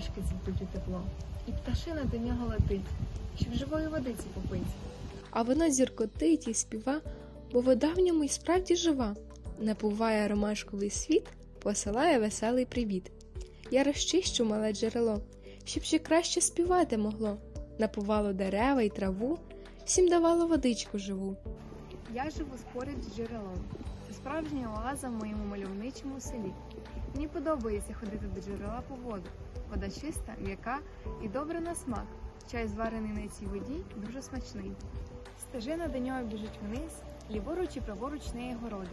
ромашки цвітуть у тепло, і пташина до нього летить, щоб живої водиці попить. А воно зіркотить і співа, бо вода в ньому й справді жива. Напуває ромашковий світ, посилає веселий привіт. Я розчищу мале джерело, щоб ще краще співати могло. Напувало дерева й траву, всім давало водичку живу. Я живу споряд з джерелом. Це справжня оаза в моєму мальовничому селі. Мені подобається ходити до джерела по воду. Вода чиста, м'яка і добра на смак. Чай, зварений на цій воді, дуже смачний. Стежина до нього біжить вниз, ліворуч і праворуч неї городи.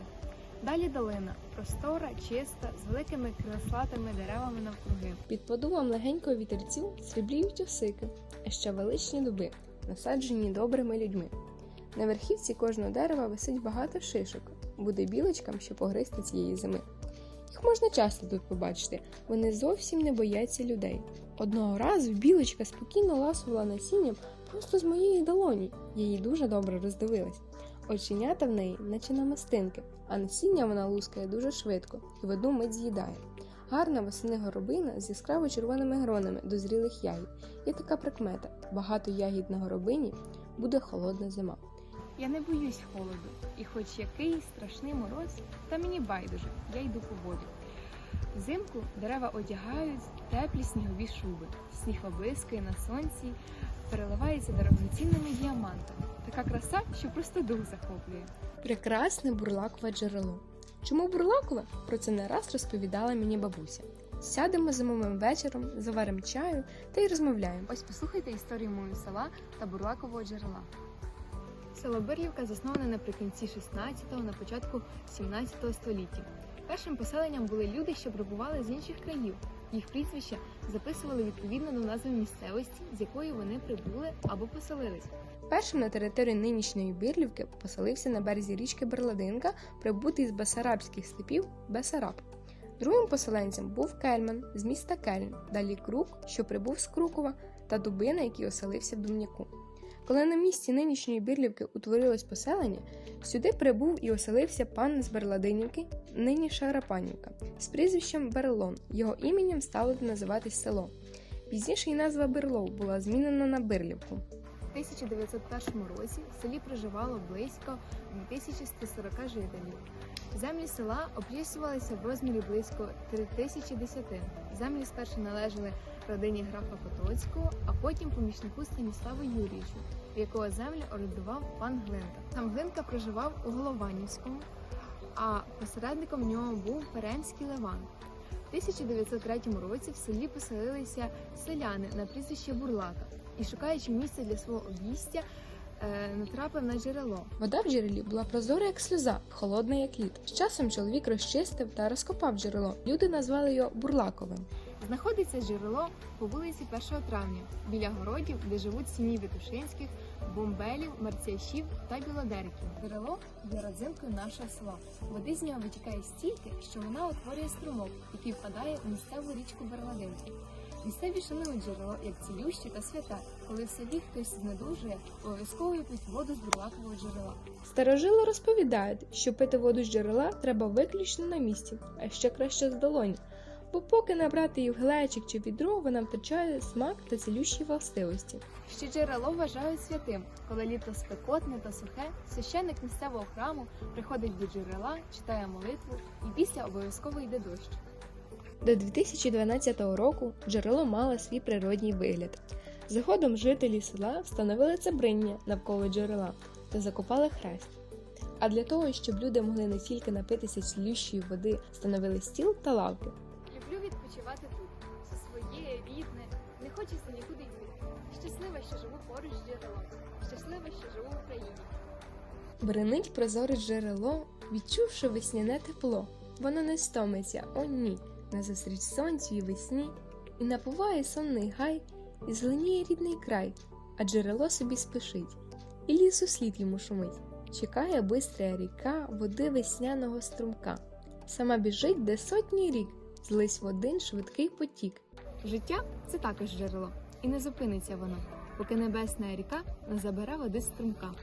Далі долина, простора, чиста, з великими креслатими деревами навкруги. Під подувом легенького вітерцю срібліють осики, а ще величні дуби, насаджені добрими людьми. На верхівці кожного дерева висить багато шишок, буде білочкам, що погризти цієї зими. Їх можна часто тут побачити, вони зовсім не бояться людей. Одного разу білочка спокійно ласувала насінням просто з моєї долоні, її дуже добре роздивилась. Оченята в неї, наче намистинки, а насіння вона лускає дуже швидко і в одну мить з'їдає. Гарна восени горобина з яскраво червоними гронами до зрілих ягід. Є така прикмета: багато ягід на горобині буде холодна зима. Я не боюсь холоду, і хоч який страшний мороз, та мені байдуже, я йду по воду. Взимку дерева одягають теплі снігові шуби, сніг облискає на сонці, переливається дорогоцінними діамантами. Така краса, що просто дух захоплює. Прекрасне бурлакове джерело. Чому бурлакове? Про це не раз розповідала мені бабуся. Сядемо зимовим вечором, заваримо чаю та й розмовляємо. Ось послухайте історію мого села та бурлакового джерела. Село Бирлівка засноване наприкінці 16-го, на початку 17 століття. Першим поселенням були люди, що прибували з інших країв. Їх прізвища записували відповідно до назви місцевості, з якої вони прибули або поселились. Першим на території нинішньої Бирлівки поселився на березі річки Берладинка, прибутий з Бесарабських степів Бесараб. Другим поселенцем був Кельман з міста Кельн, далі Крук, що прибув з Крукова, та Дубина, який оселився в Думняку. Коли на місці нинішньої Бирлівки утворилось поселення, сюди прибув і оселився пан з Берладинівки, нині Шарапанівка, з прізвищем Берлон. Його іменем стало називатись село. Пізніше і назва Берлов була змінена на Бирлівку. У 1901 році в селі проживало близько 2140 жителів. Землі села обчислювалися в розмірі близько 3000 десятин. Землі спершу належали родині графа Потоцького, а потім помічнику Станіславу Юрійовичу, в якого землі орендував пан Глинка. Сам Глинка проживав у Голованівському, а посередником в нього був Перемський Леван. У 1903 році в селі поселилися селяни на прізвище Бурлака і, шукаючи місце для свого обійстя, натрапив на джерело. Вода в джерелі була прозора, як сльоза, холодна, як лід. З часом чоловік розчистив та розкопав джерело. Люди назвали його бурлаковим. Знаходиться джерело по вулиці 1 травня біля городів, де живуть сім'ї Витушинських, бомбелів, марціяшів та білодерків. Джерело є родзинкою нашого села. Води з нього витікає стільки, що вона утворює струмок, який впадає у місцеву річку Берладинку. Місцеві шанують джерело як цілюще та святе. Коли в селі хтось знедужує, обов'язково пить воду з бурлакового джерела. Старожили розповідають, що пити воду з джерела треба виключно на місці, а ще краще з долоні. Бо поки набрати її в глечик чи відро, вона втрачає смак та цілющі властивості. Ще джерело вважають святим. Коли літо спекотне та сухе, священник місцевого храму приходить до джерела, читає молитву і після обов'язково йде дощ. До 2012 року джерело мало свій природній вигляд. Згодом жителі села встановили цебриння навколо джерела та закопали хрест. А для того, щоб люди могли не тільки напитися цілющої води, встановили стіл та лавки. Люблю відпочивати тут. Це своє, рідне, не хочеться нікуди йти. Щаслива, що живу поруч з джерелом. Щаслива, що живу в Україні. Бренить прозоре джерело, відчувши весняне тепло. Воно не стомиться, о ні, назустріч сонцю і весні, і напуває сонний гай, і зеленіє рідний край, а джерело собі спішить, і лісу слід йому шумить. Чекає бистря ріка води весняного струмка. Сама біжить, де сотні рік, злись в один швидкий потік. Життя це також джерело, і не зупиниться воно, поки небесна ріка не забере води струмка.